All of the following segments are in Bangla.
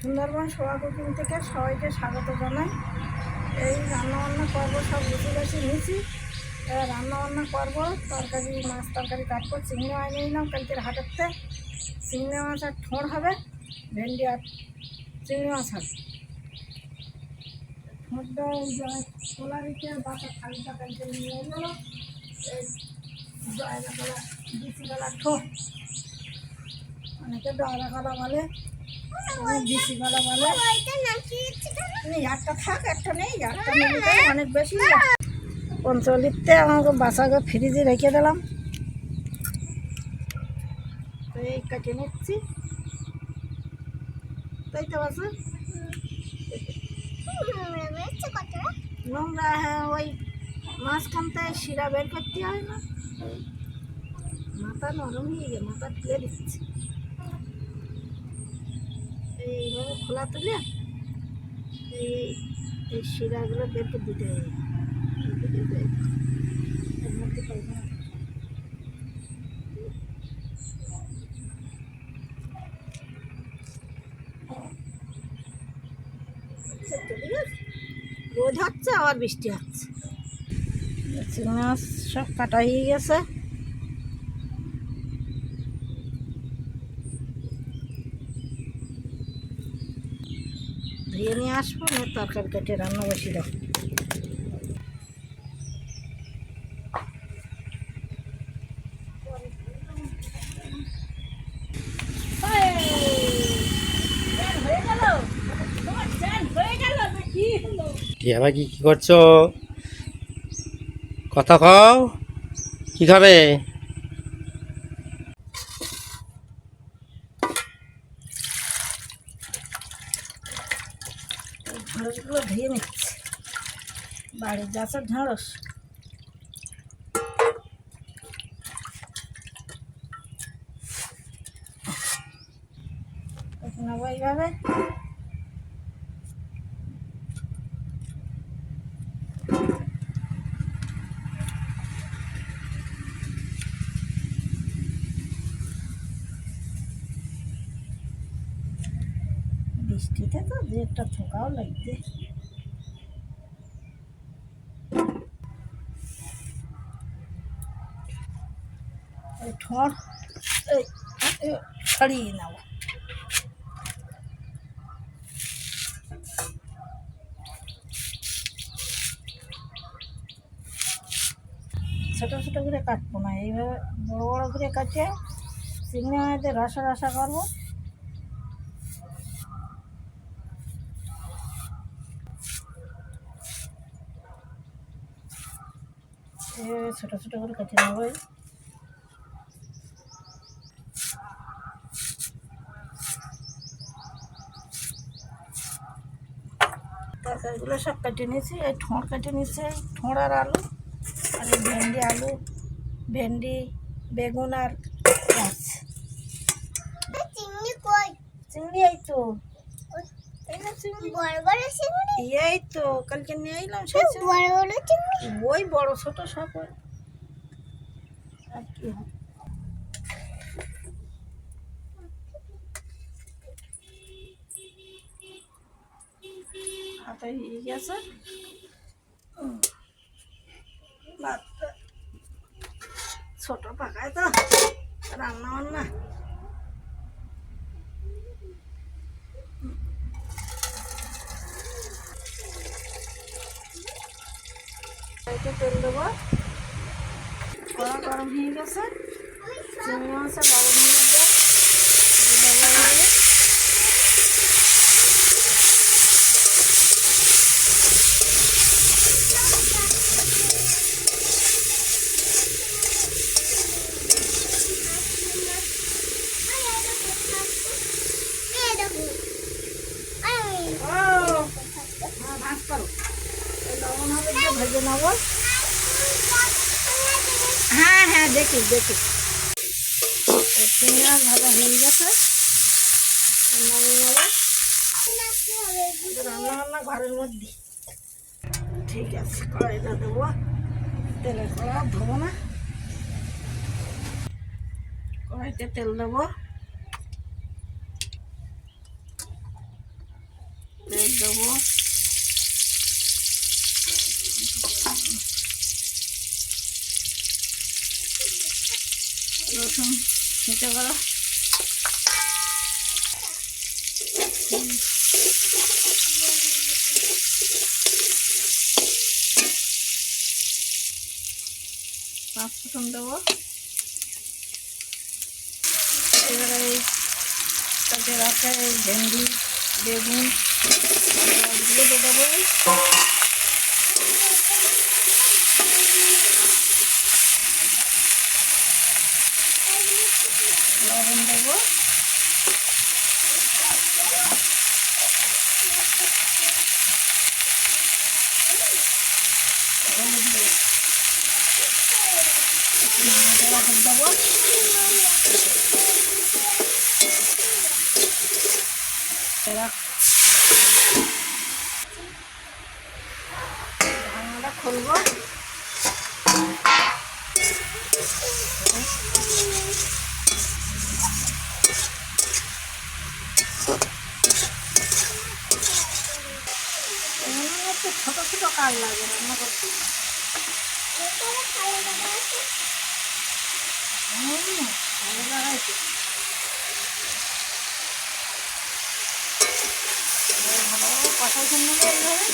সুন্দরবন সোয়া কুকিং থেকে সবাইকে স্বাগত জানাই। এই রান্নাবান্না করব সব গুছি গাছি, নিয়েছি। রান্নাবান্না করব তরকারি, মাছ তরকারি কাটবো, চিংড়ি মাছ নিয়ে নিলাম কালকের হাটেরতে চিংড়ি মাছ আর ঠোঁড় হবে, ভেন্ডি আর চিংড়ি মাছ হবে। ঠোঁটটা রেখে বাটা খালিটা কালকে নিয়ে এই জয়লা কলা বিচি কলা ঠোঁট। অনেকে ডয়লা কলা বলে। একটা থাক একটা নেই একটা অনেক বেশি। পঞ্চলিতে আমাকে বাসাকে ফ্রিজে রেখে দিলাম। তো এই কেটে নিচ্ছি? তাই তো বাসা? নোংরা হ্যাঁ ওই মাঝখানতে শিরা বের করতে হয় না। মাথা নরম হয়ে গিয়ে মাথা তুলে দিচ্ছে। এইভাবে খোলা তুলে এই এই শিরাগুলো বের দিতে। রোদ হচ্ছে, আবার বৃষ্টি হচ্ছে। মাছ সব কাটা হয়ে গেছে। ধুয়ে নিয়ে আসব না তরকারি কেটে রান্না বসিয়ে দেবো। কি, আবার কি করছ? কথা কও, কি খাবে ঢেঁড়সগুলো ধুয়ে নিচ্ছে বাড়ির গাছের ঢেঁড়স। নেব এইভাবে। বৃষ্টিতে তো দু একটা থোকাও লাগছে এই ছাড়িয়ে ছোটো ছোটো করে কাটবো না, এইভাবে বড়ো বড়ো করে কাটে, চিংড়ি মাছের রসা রসা করব। ছোটো ছোটো করে কেটে নেব। তরকারিগুলো সব কেটে নিয়েছি এই ঠোঁড় কেটে নিয়েছি এই ঠোঁড় আর আলু আর এই ভেন্ডি আলু ভেন্ডি বেগুন আর মাছ চিংড়ি এই তো। এই তো কালকে নিয়ে এলাম সেই ওই বড় ছোট সব আর কি হবে? হাতে হয়ে গেছে। ভাতটা ছোট পাকায় তো রান্না বান্না। তেল দেবো। গরম হয়ে গেছে। চিংড়ি মাছের লবণের মধ্যে দিয়ে দেবো এবারে। এই দেখো এই ও হ্যাঁ ভাজ করো এই লবণ হবে দিয়ে ভেজে নেব হ্যাঁ হ্যাঁ দেখি দেখি এই চিংড়ি ভাজা হয়ে গেছে রান্না বান্না ঘরের মধ্যে। ঠিক আছে, কড়াইটা দেবো। তেলে কড়া ধোবো না। কড়াইতে তেল দেবো। হলুদ দেবো। রসুন ছেঁচে করা পাঁচ ফোটন দেবো। এবারে এই রাখা এই ভেন্ডি বেগুন দেবো লবণ দেবো হলুদ দেবো নাড়াচাড়া করে দেবো এরা ঢাকনাটা খুলবো। ছোটো ছোটো কাজ লাগে রান্না করতে কালো ভালো কথা শুনলে এইভাবে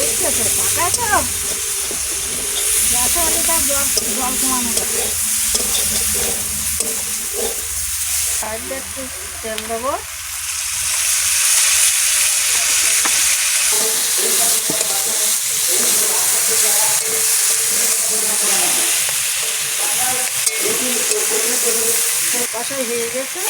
উঠতেছে পাকায় তো হলে তার জল জল কমানো একটু তেল দেবো কষাই হয়ে গেছে।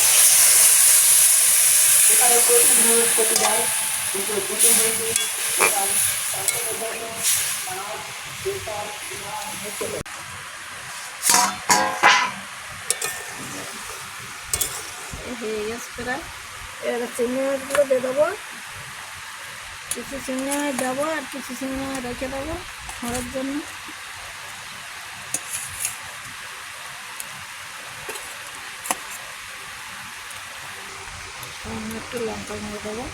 এই হয়ে গেছে প্রায়। এবার চিংড়ি মাছগুলো দিয়ে দেবো। কিছু চিংড়ি মাছ দেবো আর কিছু চিংড়ি মাছ রেখে দেবো খাওয়ার জন্য। একটু লঙ্কা গুঁড়ো দেবো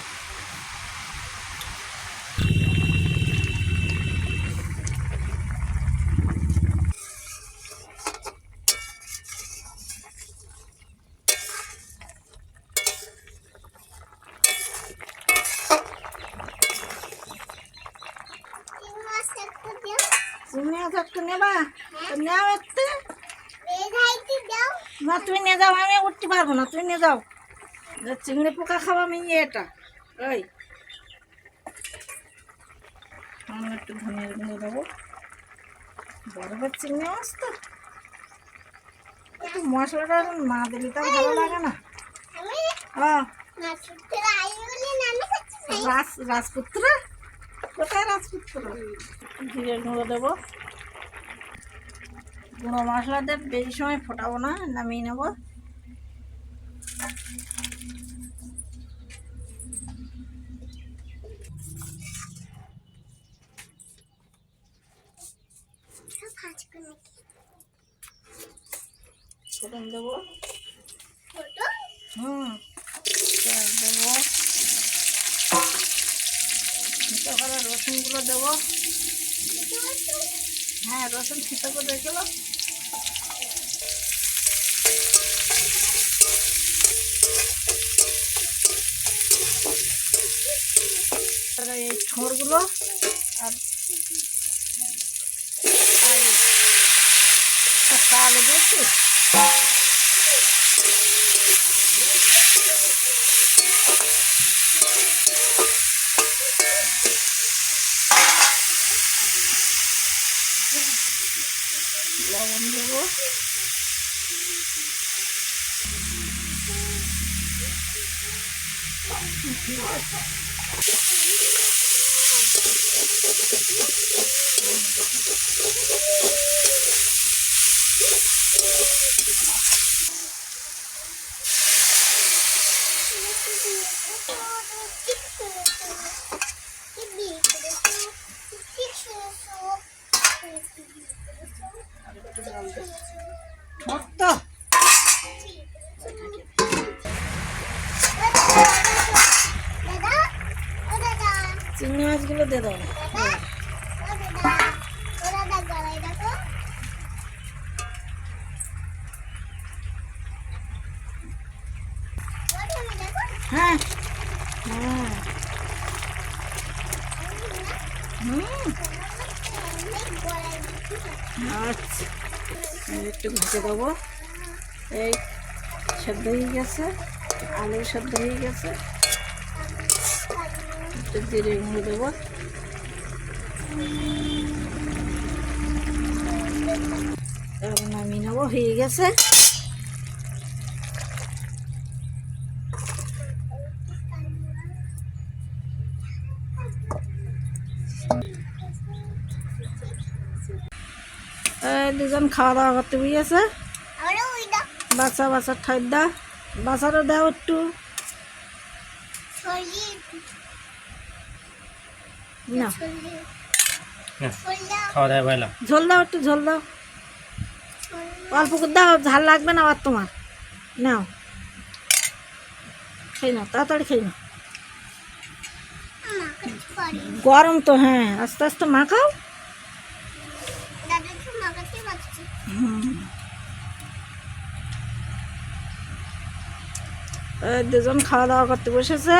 না তুমি নিয়ে যাও, আমি উঠতে পারব না, তুমি নিয়ে যাও। চিংড়ি পোকা খাওয়া আমি এটা। ওই। আমি একটু ধনিয়া গুঁড়ো দেবো। বরফের চিংড়ি মাছ তো। একটু মশলাটা না দিলে তো ভালো লাগে না। হ্যাঁ। রাজ, রাজপুত্র? কোথায় রাজপুত্র? জিরে গুঁড়ো দেবো। গুঁড়ো মশলা দিয়ে বেশি সময় ফোটাবো না, নামিয়ে নেব সব ভাজ করে ফোটন দেবো ছোট হুম পেঁয়াজ দেবো ফিতো করে রসুনগুলো দেবো। হ্যাঁ রসুন ফিতো করে আর এই ছোঁড়গুলো আর আলু দিয়েছি লবণ দেব ভক্ত চিংড়ি মাছগুলো দিয়ে দাও হ্যাঁ। হ্যাঁ। হুম। আচ্ছা। একটু ভেজে দেবো এই সেদ্ধ হয়ে গেছে আলু সেদ্ধ হয়ে গেছে। একটু জিরে গুঁড়ো দেবো। নামিয়ে নেব, হয়ে গেছে এই দুজন খাওয়া দাওয়া করতে বুঝেছে আরে ওই দাও বাচ্চা বাচ্চা ঠাই দা বাচ্চারও দাও একটু ছড়িয়ে না ছড়িয়ে হ্যাঁ। ছড়িয়ে খাওয়া দাওয়া পাইলাম ঝোল দাও একটু ঝোল দাও অল্প করে দাও ঝাল লাগবে না আর তোমার নাও খেয়ে নাও তাড়াতাড়ি খেয়ে নাও আমাকে পারি গরম তো হ্যাঁ আস্তে আস্তে মাখাও দাদা তো মাখাতে পারছি এই দুজন খাওয়া দাওয়া করতে বসেছে।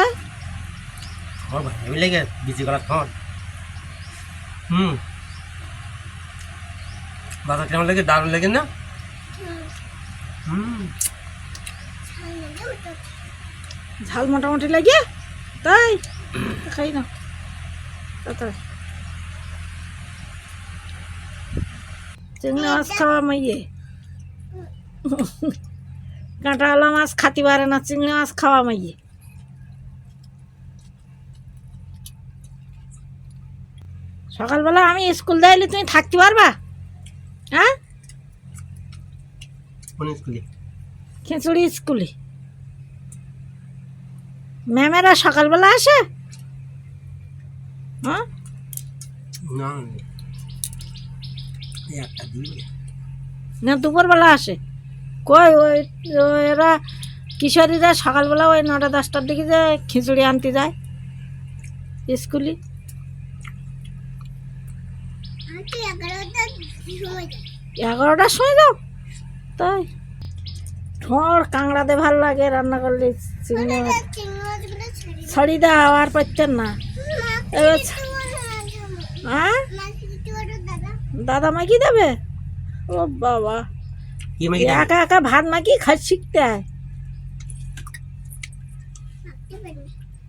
আমার ভাই আমি লেগে বিজি করার খাওয়ান হুম। বাসা কেমন লাগে দারুণ লাগে না? হুম। ঝাল মোটামুটি লাগে? তাই? খাই না তাড়াতাড়ি। চিংড়ি মাছ খাওয়া মাইয়ে। কাঁটাওয়ালা মাছ খাতে পারে না চিংড়ি মাছ খাওয়া মাইয়ে। সকালবেলা আমি স্কুল যাইলে তুমি থাকতে পারবা? হ্যাঁ? খিচুড়ি স্কুলে। ম্যামেরা সকালবেলা আসে? হ্যাঁ? না দুপুরবেলা আসে। কই ওই এরা কিশোরীরা সকালবেলা ওই নটা দশটার দিকে যে খিচুড়ি আনতে যায় স্কুলে। এগারোটার সময় যাও? তাই? ঠোঁড় কাঁকড়াতে ভালো লাগে রান্না করলে ছড়ি দাও আর পাচ্ছেন না। হ্যাঁ দাদা। মাকি দেবে? ও বাবা। একা একা ভাত মাকি খাই শিখতে হয়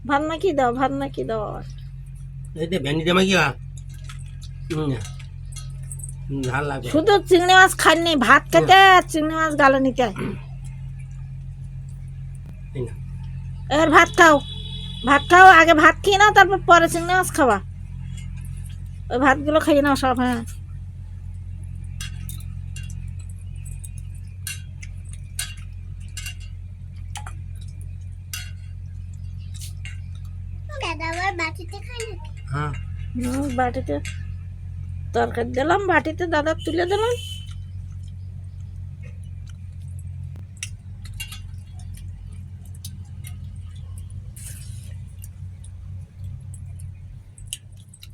ভাত মাকি দাও ভাত মাকি দাও আবার এই ভেন্ডি দিয়ে মাগি হুম ঝাল লাগবে শুধু চিংড়ি মাছ খাননি ভাত খেতে আর চিংড়ি মাছ গালে নিতে এবার ভাত খাও ভাত খাও আগে ভাত খেয়ে নাও তারপর পরে চিংড়ি মাছ খাওয়া ওই ভাতগুলো খেয়ে নাও সব হ্যাঁ বাটিতে খাই নাকি? হ্যাঁ। বাটিতে তরকারি দিলাম বাটিতে দাদা তুলে দিলাম।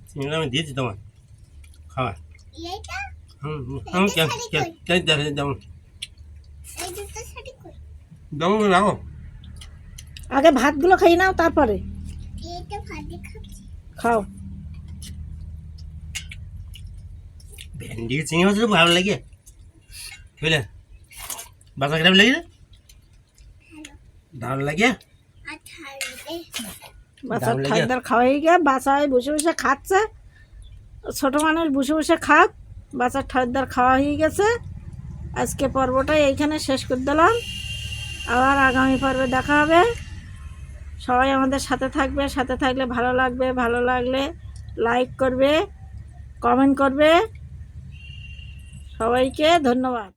চিংড়ি আমি দিয়েছি তোমার খাওয়া। হুম হুম, যেমন যেমন রাখো। আগে ভাতগুলো খেয়ে নাও তারপরে। খাও। ভেন্ডি চিংড়ি মাছ ভালো লাগে। বুঝলে? বাসা কিরম লাগে? দারুণ লাগে? খাওয়াই গিয়ে বাসায় বসে বসে খাচ্ছে। ছোট মানুষ বসে বসে খাক। বাচ্চার ঠাকুরদার খাওয়া হয়ে গেছে। আজকে পর্বটা এইখানে শেষ করে দিলাম। আবার আগামী পর্বে দেখা হবে। সবাই আমাদের সাথে থাকবে, সাথে থাকলে ভালো লাগবে, ভালো লাগলে লাইক করবে কমেন্ট করবে। সবাইকে ধন্যবাদ।